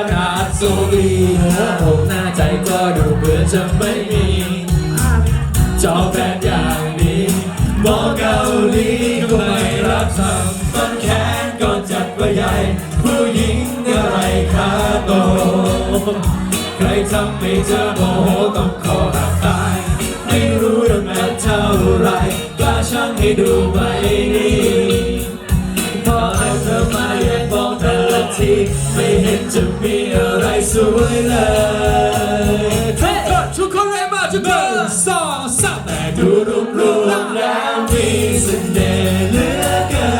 ขนาดโซบีเนื้อกหน้าใจก็ดูเหมือนจะไม่มี จอแฟนอย่างนี้หมอเกาหลีก็ไม่รับทำต้นแขนก็จัดว่าใหญ่ ผู้หญิงอะไรขาโต ใครทำให้เธอโมโหต้องขอหักตาย ไม่รู้เรื่องนั้นเท่าไรกล้าช่างให้ดูไหมนี่ ไม่เห็นจะมีอะไรสวยเลยเฮ้ยทุกคนเลยมาทุกคนสองสามแต่ดูรวมรวมๆแล้วมีเสน่ห์เหลือเกิ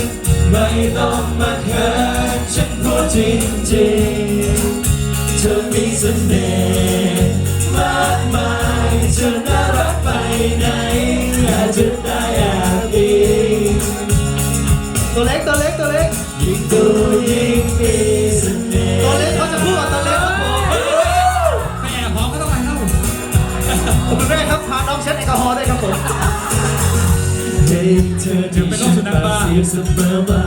นไม่ต้องมาเขินฉันพูดจริงๆเธอมีเสน่ห์ ผมเป็นแม่ครับพาน้องเช็ดแอลกอฮอล์ด้วยครับผมให้เธอที่ฉันมาเสียเสมอมา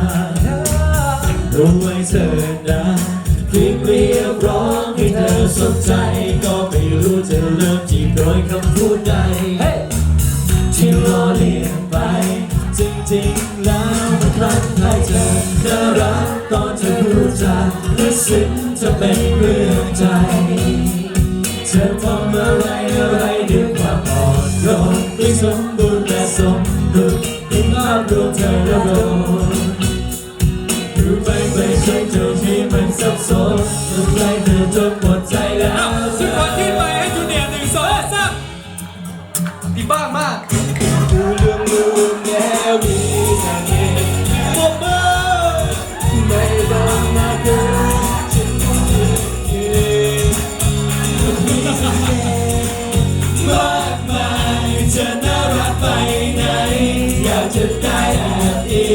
รู้ไว้เธอนะเพียงเรียกร้องให้เธอสนใจ ก็ไม่รู้จะเริ่มจีบโดยคำพูดใดที่ล้อเลียนไป จริงๆแล้วมันครั้งให้เธอน่ารักตอนเธอพูดจาและซึ้งจะเป็นเรื่องใจ เธอทำอะไร นไม่สมบูรณ์และสมดุลในภาพรวมเธอ ได้แอบอิ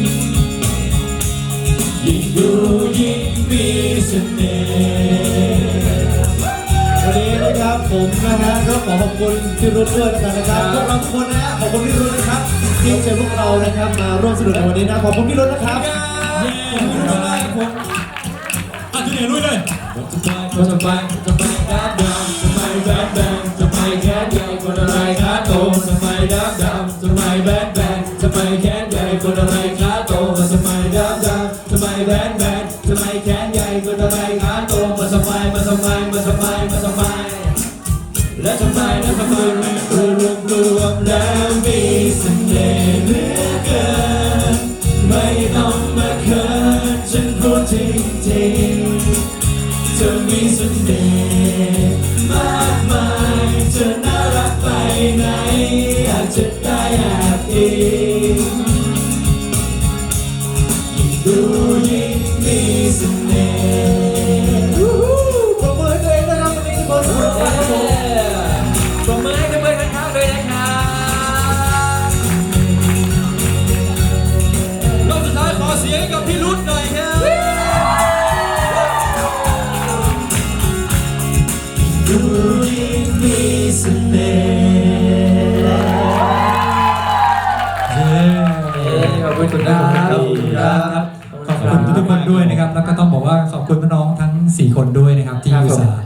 งยิ่งดูยิ่งมีเสน่ห์วันนี้นะครับผมนะฮะก็ขอขอบคุณพี่รุ่นด้วยแล้วกันนะครับพวกเราทุกคนนะฮะขอบคุณพี่รุ่นนะครับที่เชิญพวกเรานะครับมาร่วมสนุกในวันนี้นะขอบคุณพี่รุ่นนะครับขอบคุณพี่รุ่นมากครับผมอะจูเนียร์ลุยเลยจ 4 คนด้วยนะครับที่ครับอุตส่าห์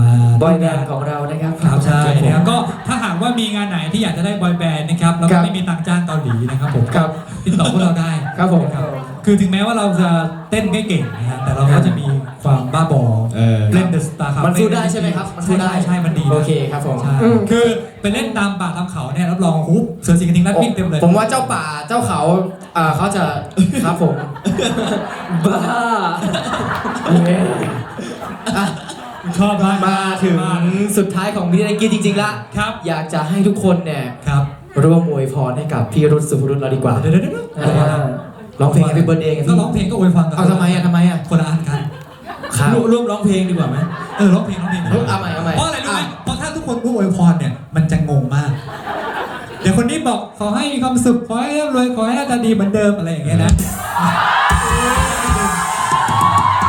มาบอยแบนด์ของเรานะครับ ครับใช่นะครับก็ถ้าหากว่ามีงานไหนที่อยากจะได้บอยแบนด์นะครับแล้วครัก็บไม่มีตังค์จ้างเกาหลีนะครับผมครับติดต่อพวกเราได้ครับผมครับคือถึงแม้ว่าเราจะเต้นไม่เก่งนะฮะแต่เราก็จะมีความบ้าบอเออ เล่นเดอะสตาร์ครับมันสู้ได้ใช่ไหมครับ มันสู้ได้ใช่ใช่มันดีนะ โอเคครับผมใช่คือไปเล่นตามป่าตามเขาเนี่ยรับรองฮุบเสือสิงกระทิงนัดวิ่งเต็มเลยผมว่าเจ้าป่าเจ้าเขา อ่าเขาจะ ครับผม บ้าชอบมากมาถึงสุดท้ายของพี่ไนกี้จริงๆละครับ อยากจะให้ทุกคนเนี่ยครับร่วมอวยพรให้กับพี่รุ่นสุภรุ่นเราดีกว่าเดี๋ยวเดี๋ยวเดี๋ยวอ่าร้องเพลง Happy Birthday ไงก็พี่ร้องเพลงก็อวยพรกันเอาทำไมอะทำไมอะคนละอันกันครับร่วมร่วมร้องเพลงดีกว่าไหมเออร้องเพลงร้องเพลงเฮ้ยเอาใหม่เอาใหม่เพราะอะไรรู้ไหมเพราะถ้าทุกคนพูดอวยพรเนี่ย มันจะงงมาก เดี๋ยวคนนี้บอกขอให้มีความสุขขอให้ร่ำรวยขอให้หน้าตาดีเหมือนเดิมอะไรอย่างเงี้ยนะ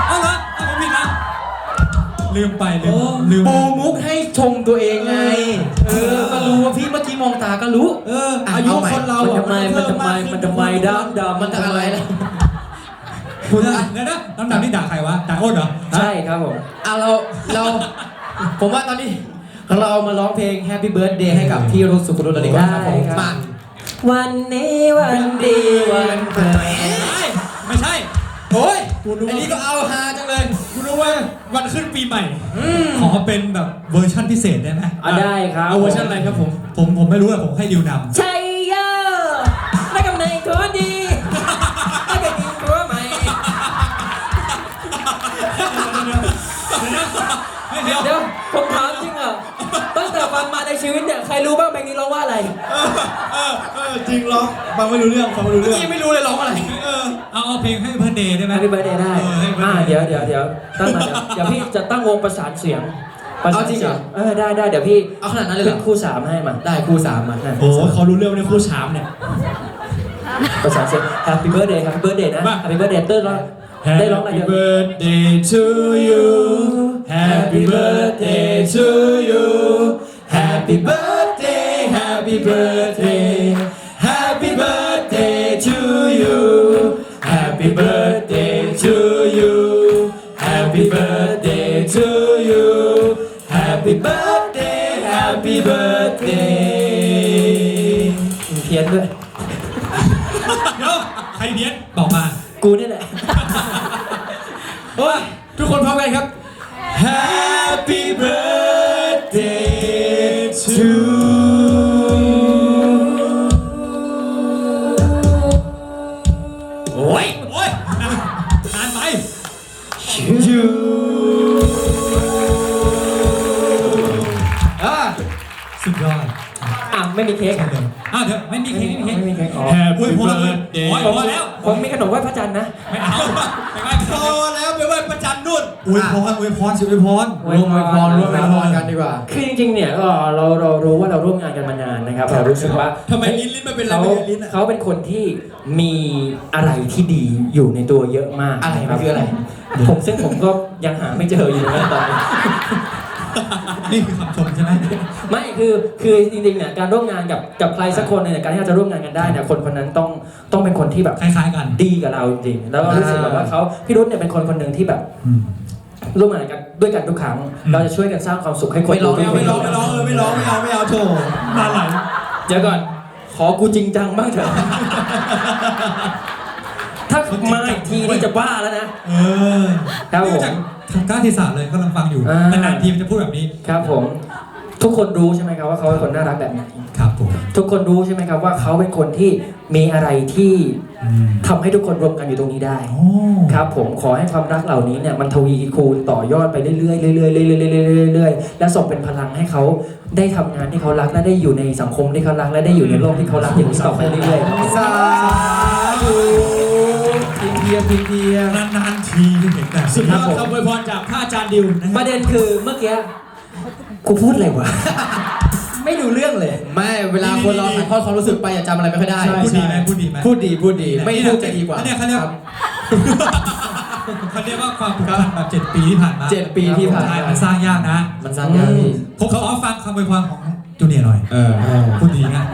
เอาละเอาผมผิดนะลืมไปลืมลืมปูมุกให้ชมตัวเองไง เออ ก็รู้ว่าพี่เมื่อกี้มองตาก็รู้ เอออะอายุเอาใหม่คนเรามันอะทำไมมันทำไมมันทำไมดำดำมันจะอะไรล่ะผคุณนะเดี๋ยวนะลำดับนี่ด่าใครวะด่าอ้นเหรอ ใช่ครับผมอะเราเรา ผมว่าตอนนี้ เรามาร้องเพลง Happy Birthday ให้กับพี่รุ่สุขุรุตเลยดีกว่าครับผมได้ครับ มาวันนี้วันดีวันเกิดไม่ใช่โอ้ยอันนี้ก็เอาฮาจังเลยคุณรู้ว่าวันขึ้นปีใหม่ ขอเป็นแบบเวอร์ชั่นพิเศษได้ไหมอะได้ครับ เอาเวอร์ชันอะไรครับผม ผมผมไม่รู้อะผมให้ดิวนำชั รรู้บ้างเพลงนี้ร้องว่าอะไรเออเออจริงร้องฟังไม่รู้เรื่องฟังไม่รู้เรื่อง ยังไม่รู้เลยร้องอะไร เออเอาเอาเพลงให้เพื่อนเดย์ได้ไหมแฮปปี้เบิร์ดเดย์ได้เออให้อ่า birthday เดี๋ยวเดี๋ยวเดี๋ยวตั้งมาเดี๋ยวเดี๋ยวพี่จะตั้งวงประสานเสียงประสานเอาจริงเหรอเออได้ได้เดี๋ยวพี่เอาขนาดนั้นเลยเหรอขึ้นคู่สามให้มาได้คู่สามมาโอ้โหเขารู้เรื่องในคู่ชามเนี่ย ประสานเสียง Happy Birthday Happy Birthday นะ Happy Birthday เต้นร้องได้ร้องอะไร Happy เยอะ birthday to you Happy birthday to you Happy birthday Happy birthday Happy birthday to you Happy birthday to you Happy birthday to you Happy birthday Happy birthday เพี้ยนด้วย เดี๋ยวใครเพี้ยนบอกมา กูนี่แหละ โอ้ยทุกคนพร้อมกันครับ Happy birthday You อ่าสุดยอดอะ ไม่มีเค้กอ้าวเดี๋ยวไม่มีเค้กไม่มีเค้กไม่มีเค้กอ๋อ Happy อุ้ยพอแล้ว birthday โอ้ยพอแล้วผมมีขนมไหว้พระจันทร์นะไม่เอาไปไหว้พอแล้วไปไหว้ประจันนุ่นอวยพรอวยพรสิอวยพรอวยร่วมอวยพรร่วมอวยพรกันดีกว่าคือจริงๆเนี่ยก็เราเรารู้ว่าเราร่วมงานกันมานานนะครับเรารู้สึกว่าทำไมลิ้นลิ้นมันเป็นอะไรเขาไม่เป็นลิ้นอะเขาเป็นคนที่มีอะไรที่ดีอยู่ในตัวเยอะมากอะไรนมันคืออะไรผมซึ่งผมก็ยังหาไม่เจออยู่นะตอนนี้ นี่คือคำชมใช่ไหมไม่คือคือจริงๆเนี่ยการร่วมงานกับกับใครสักคนเนี่ยการที่เราจะร่วมงานกันได้เนี่ยคนคนนั้นต้องต้องเป็นคนที่แบบคล้ายๆกันดีกับเราจริงๆแล้วก็รู้สึกแบบว่าเขาพี่รุ่เนี่ยเป็นคนคนหนึ่งที่แบบอืมร่วมงานกันด้วยกันทุกครั้ง เราจะช่วยกันสร้างความสุขให้คนไม่ร้องดูไม่ร้องไม่ร้องเออไม่ร้องไม่เอาไม่เอาโถมาไหลเดี๋ยวก่อน ขอกูจริงจังบ้างเถอะถ้ามาอีกทีนี่จะบ้าแล้วนะเออครับผมไม่จา กทางก้าทีศาสตร์เลยกำลังฟังอยู่อ่านานๆทีมันจะพูดแบบนี้ครับผม ทุกคนรู้ใช่ไหมครับว่าเขาเป็นคนน่ารักแบบไหนครับผมทุกคนรู้ใช่ไหมครับว่าเขาเป็นคนที่มีอะไรที่อืมทำให้ทุกคนรวมกันอยู่ตรงนี้ได้ โอ้ครับผมขอให้ความรักเหล่านี้เนี่ยมันทวีคูณต่อยอดไปเรื่อยๆเรื่อยๆเรื่อยๆเรื่อยๆเรื่อยๆและส่งเป็นพลังให้เขาได้ทำงานที่เขารักและได้อยู่ในสังคมที่เขารักและได้อยู่ในโลกที่เขารักอย่างนี้ต่อไปเรื่อยๆ สาธุพิมเพียงพิมเพียงนานๆ ทีจะเห็นแบบสุดยนี้อดคำอวยพรจากพระอาจารย์ดิวนะปฮะระเด็นคือเมื่อกี้กูพูดอะไรวะ ไม่รู้เรื่องเลย ไม่เวลาคนเราถ่ายทอดความรู้สึกไปอย่าจำอะไรไม่ค่อยได้พูดดีไหมพูดดีไหมพูดดีพูดดีไม่พูดจะดีกว่าอันเนี้ยเขาเรียกครับ เขาเรียกว่าความผูกพันแบบเจ็ดปีที่ผ่านมาเจ็ดปีที่ผ่านใช่มามันสร้างยากนะมันสร้างยากพี่ผมขอฟังคำอวยพรของจูเนียร์หน่อยเออ พูดดีนะ